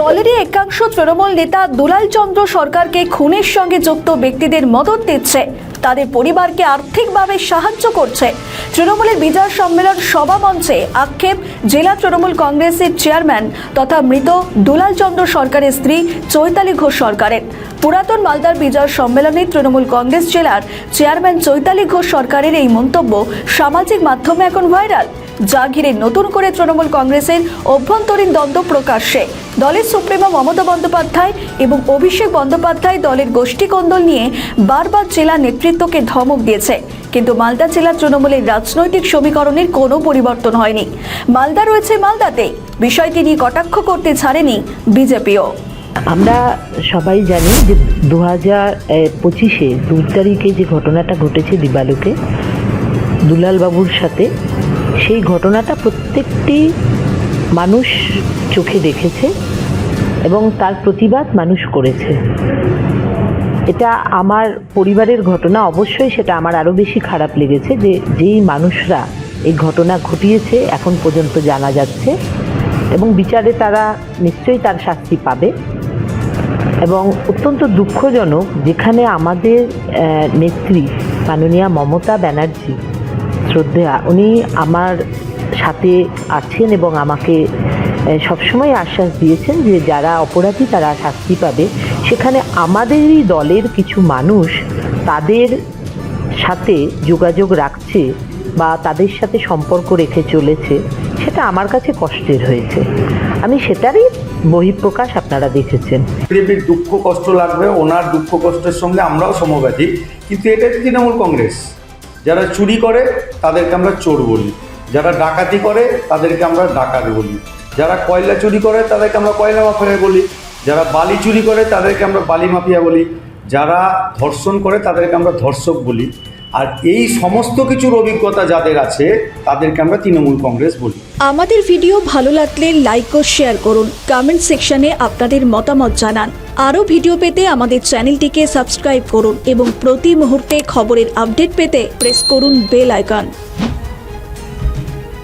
দলেরই একাংশ তৃণমূল নেতা দুলাল চন্দ্র সরকারকে খুনের সঙ্গে যুক্ত ব্যক্তিদের মদত দিচ্ছে। তাদের পরিবারকে আর্থিকভাবে সাহায্য করছে। তৃণমূলের বিজয় সম্মেলন সভা মঞ্চে আক্ষেপ জেলা তৃণমূল কংগ্রেসের চেয়ারম্যান তথা মৃত দুলাল চন্দ্র সরকারের স্ত্রী চৈতালি ঘোষ সরকারের। পুরাতন মালদার বিজয় সম্মেলনে তৃণমূল কংগ্রেস জেলার চেয়ারম্যান চৈতালি ঘোষ সরকারের এই মন্তব্য সামাজিক মাধ্যমে এখন ভাইরাল। যা ঘিরে নতুন করে তৃণমূল কংগ্রেসের অভ্যন্তরীণ দ্বন্দ্ব প্রকাশ্যে। দলের সুপ্রিমো মমতা বন্দ্যোপাধ্যায় এবং অভিষেক বন্দ্যোপাধ্যায় দলের গোষ্ঠী কন্দল নিয়ে বারবার জেলা নেতৃত্বকে ধমক দিয়েছে। কিন্তু মালদা জেলা তৃণমূলের রাজনৈতিক সমীকরণের কোনো পরিবর্তন হয়নি। মালদা রয়েছে মালদাতেই বিষয়টি নিয়ে কটাক্ষ করতে ছাড়েনি বিজেপিও। আমরা সবাই জানি যে দু হাজার পঁচিশে দুই তারিখে যে ঘটনাটা ঘটেছে দিবালুকে দুলালবাবুর সাথে সেই ঘটনাটা প্রত্যেকটি মানুষ চোখে দেখেছে এবং তার প্রতিবাদ মানুষ করেছে। এটা আমার পরিবারের ঘটনা, অবশ্যই সেটা আমার আরও বেশি খারাপ লেগেছে যে যেই মানুষরা এই ঘটনা ঘটিয়েছে, এখন পর্যন্ত জানা যাচ্ছে এবং বিচারে তারা নিশ্চয়ই তার শাস্তি পাবে এবং অত্যন্ত দুঃখজনক যেখানে আমাদের নেত্রী মাননীয়া মমতা ব্যানার্জি শ্রদ্ধা উনি আমার সাথে আছেন এবং আমাকে সবসময় আশ্বাস দিয়েছেন যে যারা অপরাধী তারা শাস্তি পাবে। সেখানে আমাদেরই দলের কিছু মানুষ তাদের সাথে যোগাযোগ রাখছে বা তাদের সাথে সম্পর্ক রেখে চলেছে, সেটা আমার কাছে কষ্টের হয়েছে। আমি সেটারই বহিঃপ্রকাশ আপনারা দেখেছেন। বিজেপির দুঃখ কষ্ট লাগবে, ওনার দুঃখ কষ্টের সঙ্গে আমরাও সমব্যাধী কিন্তু এটা তৃণমূল কংগ্রেস। যারা চুরি করে, তাদেরকে আমরা চোর বলি। যারা ডাকাতি করে, তাদেরকে আমরা ডাকাত বলি। যারা কয়লা চুরি করে, তাদেরকে আমরা কয়লা মাফিয়া বলি। যারা বালি চুরি করে, তাদেরকে আমরা বালি মাফিয়া বলি। যারা ধর্ষণ করে তাদেরকে আমরা ধর্ষক বলি। আর এই সমস্ত কিছুর অভিজ্ঞতা যাদের আছে, তাদেরকে আমরা তৃণমূল কংগ্রেস বলি। আমাদের ভিডিও ভালো লাগলে লাইক ও শেয়ার করুন। কমেন্ট সেকশনে আপনাদের মতামত জানান। আরও ভিডিও পেতে আমাদের চ্যানেলটিকে সাবস্ক্রাইব করুন এবং প্রতি মুহূর্তে খবরের আপডেট পেতে প্রেস করুন বেল আইকন